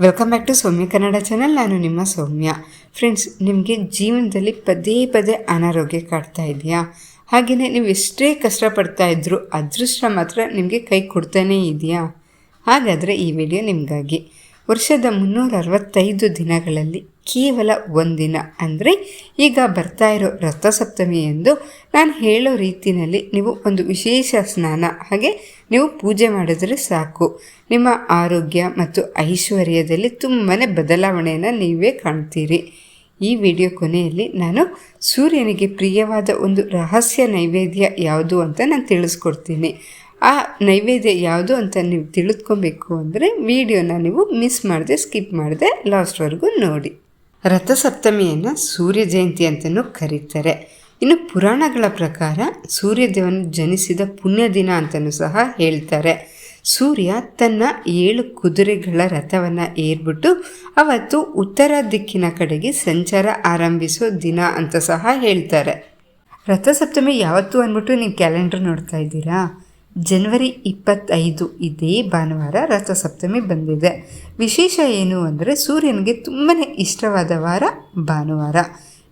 Welcome back to Soumya Kannada channel ನಾನು ನಿಮ್ಮ ಸೌಮ್ಯ. Friends ನಿಮಗೆ ಜೀವನದಲ್ಲಿ ಪದೇ ಪದೇ ಅನಾರೋಗ್ಯ ಕಾಡ್ತಾ ಇದೆಯಾ? ಹಾಗೆಯೇ ನೀವು ಎಷ್ಟೇ ಕಷ್ಟಪಡ್ತಾ ಇದ್ದರೂ ಅದೃಷ್ಟ ಮಾತ್ರ ನಿಮಗೆ ಕೈ ಕೊಡ್ತಾನೇ ಇದೆಯಾ? ಹಾಗಾದರೆ ಈ ವಿಡಿಯೋ ನಿಮಗಾಗಿ. ವರ್ಷದ ಮುನ್ನೂರ ಅರವತ್ತೈದು ದಿನಗಳಲ್ಲಿ ಕೇವಲ ಒಂದಿನ. ಅಂದರೆ ಈಗ ಬರ್ತಾ ಇರೋ ರಥಸಪ್ತಮಿ ಎಂದು ನಾನು ಹೇಳೋ ರೀತಿಯಲ್ಲಿ ನೀವು ಒಂದು ವಿಶೇಷ ಸ್ನಾನ, ಹಾಗೆ ನೀವು ಪೂಜೆ ಮಾಡಿದರೆ ಸಾಕು. ನಿಮ್ಮ ಆರೋಗ್ಯ ಮತ್ತು ಐಶ್ವರ್ಯದಲ್ಲಿ ತುಂಬಾ ಬದಲಾವಣೆಯನ್ನು ನೀವೇ ಕಾಣ್ತೀರಿ. ಈ ವಿಡಿಯೋ ಕೊನೆಯಲ್ಲಿ ನಾನು ಸೂರ್ಯನಿಗೆ ಪ್ರಿಯವಾದ ಒಂದು ರಹಸ್ಯ ನೈವೇದ್ಯ ಯಾವುದು ಅಂತ ನಾನು ತಿಳಿಸ್ಕೊಡ್ತೀನಿ. ಆ ನೈವೇದ್ಯ ಯಾವುದು ಅಂತ ನೀವು ತಿಳಿದ್ಕೊಬೇಕು ಅಂದರೆ ವಿಡಿಯೋನ ನೀವು ಮಿಸ್ ಮಾಡದೆ, ಸ್ಕಿಪ್ ಮಾಡದೆ ಲಾಸ್ಟ್ವರೆಗೂ ನೋಡಿ. ರಥಸಪ್ತಮಿಯನ್ನು ಸೂರ್ಯ ಜಯಂತಿ ಅಂತಲೂ ಕರೀತಾರೆ. ಇನ್ನು ಪುರಾಣಗಳ ಪ್ರಕಾರ ಸೂರ್ಯದೇವನು ಜನಿಸಿದ ಪುಣ್ಯ ದಿನ ಅಂತಲೂ ಸಹ ಹೇಳ್ತಾರೆ. ಸೂರ್ಯ ತನ್ನ ಏಳು ಕುದುರೆಗಳ ರಥವನ್ನು ಏರ್ಬಿಟ್ಟು ಅವತ್ತು ಉತ್ತರ ದಿಕ್ಕಿನ ಕಡೆಗೆ ಸಂಚಾರ ಆರಂಭಿಸೋ ದಿನ ಅಂತ ಸಹ ಹೇಳ್ತಾರೆ. ರಥಸಪ್ತಮಿ ಯಾವತ್ತು ಅಂದ್ಬಿಟ್ಟು ನೀವು ಕ್ಯಾಲೆಂಡರ್ ನೋಡ್ತಾ ಇದ್ದೀರಾ? ಜನವರಿ ಇಪ್ಪತ್ತೈದು ಇದೇ ಭಾನುವಾರ ರಥಸಪ್ತಮಿ ಬಂದಿದೆ. ವಿಶೇಷ ಏನು ಅಂದರೆ ಸೂರ್ಯನಿಗೆ ತುಂಬಾ ಇಷ್ಟವಾದ ವಾರ ಭಾನುವಾರ.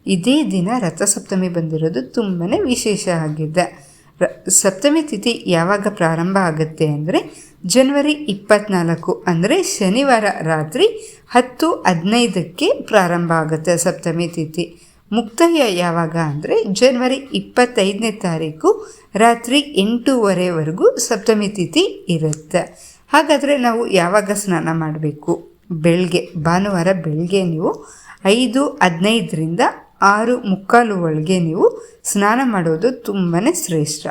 ಇದೇ ದಿನ ರಥಸಪ್ತಮಿ ಬಂದಿರೋದು ತುಂಬಾ ವಿಶೇಷ ಆಗಿದೆ. ರ, ಸಪ್ತಮಿ ತಿಥಿ ಯಾವಾಗ ಪ್ರಾರಂಭ ಆಗುತ್ತೆ ಅಂದರೆ ಜನವರಿ ಇಪ್ಪತ್ತ್ನಾಲ್ಕು ಅಂದರೆ ಶನಿವಾರ ರಾತ್ರಿ ಹತ್ತು ಹದಿನೈದಕ್ಕೆ ಪ್ರಾರಂಭ ಆಗುತ್ತೆ ಸಪ್ತಮಿ ತಿಥಿ. ಮುಕ್ತಾಯ ಯಾವಾಗ ಅಂದರೆ ಜನವರಿ ಇಪ್ಪತ್ತೈದನೇ ತಾರೀಕು ರಾತ್ರಿ ಎಂಟೂವರೆವರೆಗೂ ಸಪ್ತಮಿ ತಿಥಿ ಇರುತ್ತೆ. ಹಾಗಾದರೆ ನಾವು ಯಾವಾಗ ಸ್ನಾನ ಮಾಡಬೇಕು? ಬೆಳಗ್ಗೆ ಭಾನುವಾರ ಬೆಳಗ್ಗೆ ನೀವು ಐದು, ಹದಿನೈದರಿಂದ ಆರು ಮುಕ್ಕಾಲು ಒಳಗೆ ನೀವು ಸ್ನಾನ ಮಾಡೋದು ತುಂಬಾ ಶ್ರೇಷ್ಠ.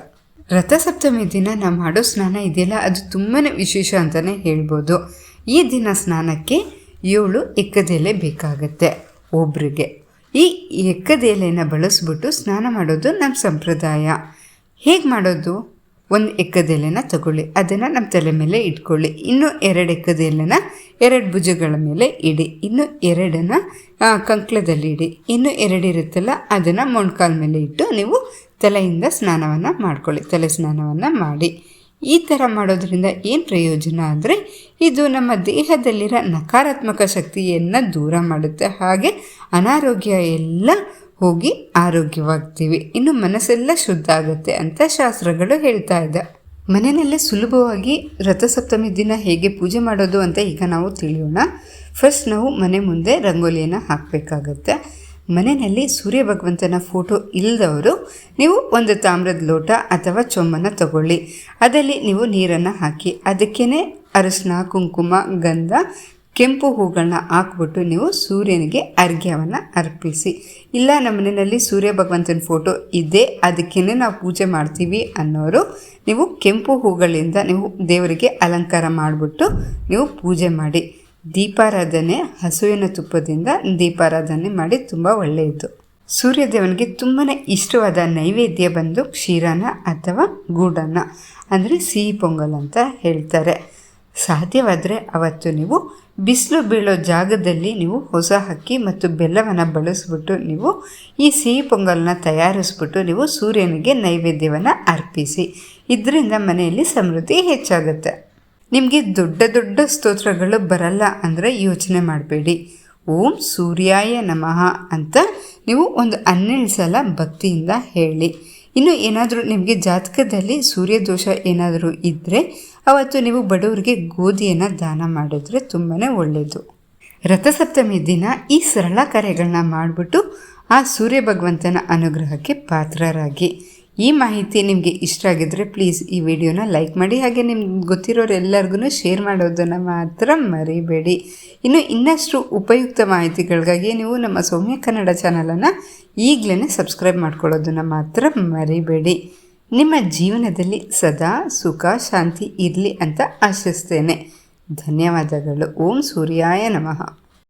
ರಥಸಪ್ತಮಿ ದಿನ ನಾವು ಮಾಡೋ ಸ್ನಾನ ಇದೆಯಲ್ಲ, ಅದು ತುಂಬಾ ವಿಶೇಷ ಅಂತಲೇ ಹೇಳ್ಬೋದು. ಈ ದಿನ ಸ್ನಾನಕ್ಕೆ ಏಳು ಎಕ್ಕದೆಲೆ ಬೇಕಾಗತ್ತೆ ಒಬ್ರಿಗೆ. ಈ ಎಕ್ಕದೆಲೆನ ಬಳಸ್ಬಿಟ್ಟು ಸ್ನಾನ ಮಾಡೋದು ನಮ್ಮ ಸಂಪ್ರದಾಯ. ಹೇಗೆ ಮಾಡೋದು? ಒಂದು ಎಕ್ಕದೆಲೆನ ತಗೊಳ್ಳಿ. ಅದನ್ನು ನಮ್ಮ ತಲೆ ಮೇಲೆ ಇಟ್ಕೊಳ್ಳಿ. ಇನ್ನು ಎರಡು ಎಕ್ಕದೆಲೆನ, ಎರಡು ಭುಜಗಳ ಮೇಲೆ ಇಡಿ. ಇನ್ನು ಎರಡನ್ನ ಕಂಕ್ಳದಲ್ಲಿ ಇಡಿ. ಇನ್ನು ಎರಡಿರುತ್ತಲ್ಲ ಅದನ್ನು ಮೊಣ್ಕಾಲ ಮೇಲೆ ಇಟ್ಟು ನೀವು ತಲೆಯಿಂದ ಸ್ನಾನವನ್ನು ಮಾಡ್ಕೊಳ್ಳಿ. ತಲೆ ಸ್ನಾನವನ್ನು ಮಾಡಿ. ಈ ಥರ ಮಾಡೋದ್ರಿಂದ ಏನು ಪ್ರಯೋಜನ ಅಂದರೆ ಇದು ನಮ್ಮ ದೇಹದಲ್ಲಿರೋ ನಕಾರಾತ್ಮಕ ಶಕ್ತಿಯನ್ನು ದೂರ ಮಾಡುತ್ತೆ. ಹಾಗೆ ಅನಾರೋಗ್ಯ ಎಲ್ಲ ಹೋಗಿ ಆರೋಗ್ಯವಾಗ್ತೀವಿ. ಇನ್ನು ಮನಸ್ಸೆಲ್ಲ ಶುದ್ಧ ಆಗುತ್ತೆ ಅಂತ ಶಾಸ್ತ್ರಗಳು ಹೇಳ್ತಾ ಇದೆ. ಮನೆಯಲ್ಲೇ ಸುಲಭವಾಗಿ ರಥಸಪ್ತಮಿ ದಿನ ಹೇಗೆ ಪೂಜೆ ಮಾಡೋದು ಅಂತ ಈಗ ನಾವು ತಿಳಿಯೋಣ. ಫಸ್ಟ್ ನಾವು ಮನೆ ಮುಂದೆ ರಂಗೋಲಿಯನ್ನು ಹಾಕಬೇಕಾಗತ್ತೆ. ಮನೆಯಲ್ಲಿ ಸೂರ್ಯ ಭಗವಂತನ ಫೋಟೋ ಇಲ್ಲದವರು ನೀವು ಒಂದು ತಾಮ್ರದ ಲೋಟ ಅಥವಾ ಚೊಂಬನ್ನು ತಗೊಳ್ಳಿ. ಅದರಲ್ಲಿ ನೀವು ನೀರನ್ನು ಹಾಕಿ ಅದಕ್ಕೇ ಅರಶಿನ, ಕುಂಕುಮ, ಗಂಧ, ಕೆಂಪು ಹೂಗಳನ್ನ ಹಾಕ್ಬಿಟ್ಟು ನೀವು ಸೂರ್ಯನಿಗೆ ಅರ್ಘ್ಯವನ್ನು ಅರ್ಪಿಸಿ. ಇಲ್ಲ, ನಮ್ಮ ಮನೆಯಲ್ಲಿ ಸೂರ್ಯ ಭಗವಂತನ ಫೋಟೋ ಇದೆ ಅದಕ್ಕೇ ನಾವು ಪೂಜೆ ಮಾಡ್ತೀವಿ ಅನ್ನೋರು ನೀವು ಕೆಂಪು ಹೂಗಳಿಂದ ನೀವು ದೇವರಿಗೆ ಅಲಂಕಾರ ಮಾಡಿಬಿಟ್ಟು ನೀವು ಪೂಜೆ ಮಾಡಿ. ದೀಪಾರಾಧನೆ ಹಸುವಿನ ತುಪ್ಪದಿಂದ ದೀಪಾರಾಧನೆ ಮಾಡಿ ತುಂಬ ಒಳ್ಳೆಯದು. ಸೂರ್ಯದೇವನಿಗೆ ತುಂಬಾ ಇಷ್ಟವಾದ ನೈವೇದ್ಯ ಬಂದು ಕ್ಷೀರನ ಅಥವಾ ಗೂಡನ್ನ, ಅಂದರೆ ಸಿಹಿ ಪೊಂಗಲ್ ಅಂತ ಹೇಳ್ತಾರೆ. ಸಾಧ್ಯವಾದರೆ ಅವತ್ತು ನೀವು ಬಿಸಿಲು ಬೀಳೋ ಜಾಗದಲ್ಲಿ ನೀವು ಹೊಸ ಹಕ್ಕಿ ಮತ್ತು ಬೆಲ್ಲವನ್ನು ಬಳಸಿಬಿಟ್ಟು ನೀವು ಈ ಸಿಹಿ ಪೊಂಗಲ್ನ ತಯಾರಿಸ್ಬಿಟ್ಟು ನೀವು ಸೂರ್ಯನಿಗೆ ನೈವೇದ್ಯವನ್ನು ಅರ್ಪಿಸಿ. ಇದರಿಂದ ಮನೆಯಲ್ಲಿ ಸಮೃದ್ಧಿ ಹೆಚ್ಚಾಗುತ್ತೆ. ನಿಮಗೆ ದೊಡ್ಡ ದೊಡ್ಡ ಸ್ತೋತ್ರಗಳು ಬರಲ್ಲ ಅಂದರೆ ಯೋಚನೆ ಮಾಡಬೇಡಿ. ಓಂ ಸೂರ್ಯಾಯ ನಮಃ ಅಂತ ನೀವು ಒಂದು ಹನ್ನೆರಡು ಸಲ ಭಕ್ತಿಯಿಂದ ಹೇಳಿ. ಇನ್ನು ಏನಾದರೂ ನಿಮಗೆ ಜಾತಕದಲ್ಲಿ ಸೂರ್ಯದೋಷ ಏನಾದರೂ ಇದ್ದರೆ ಅವತ್ತು ನೀವು ಬಡವರಿಗೆ ಗೋಧಿಯನ್ನು ದಾನ ಮಾಡಿದ್ರೆ ತುಂಬಾ ಒಳ್ಳೆಯದು ರಥಸಪ್ತಮಿ ದಿನ ಈ ಸರಳ ಕಾರ್ಯಗಳನ್ನ ಮಾಡಿಬಿಟ್ಟು ಆ ಸೂರ್ಯ ಭಗವಂತನ ಅನುಗ್ರಹಕ್ಕೆ ಪಾತ್ರರಾಗಿ. ಈ ಮಾಹಿತಿ ನಿಮಗೆ ಇಷ್ಟ ಆಗಿದ್ರೆ ಪ್ಲೀಸ್ ಈ ವಿಡಿಯೋನ ಲೈಕ್ ಮಾಡಿ. ಹಾಗೆ ನಿಮ್ಗೆ ಗೊತ್ತಿರೋರೆಲ್ಲರಿಗೂ ಶೇರ್ ಮಾಡೋದನ್ನು ಮಾತ್ರ ಮರಿಬೇಡಿ. ಇನ್ನು ಇನ್ನಷ್ಟು ಉಪಯುಕ್ತ ಮಾಹಿತಿಗಳಿಗಾಗಿ ನೀವು ನಮ್ಮ ಸೌಮ್ಯ ಕನ್ನಡ ಚಾನಲನ್ನು ಈಗಲೇ ಸಬ್ಸ್ಕ್ರೈಬ್ ಮಾಡ್ಕೊಳ್ಳೋದನ್ನು ಮಾತ್ರ ಮರಿಬೇಡಿ. ನಿಮ್ಮ ಜೀವನದಲ್ಲಿ ಸದಾ ಸುಖ, ಶಾಂತಿ ಇರಲಿ ಅಂತ ಆಶಿಸ್ತೇನೆ. ಧನ್ಯವಾದಗಳು. ಓಂ ಸೂರ್ಯಾಯ ನಮಃ.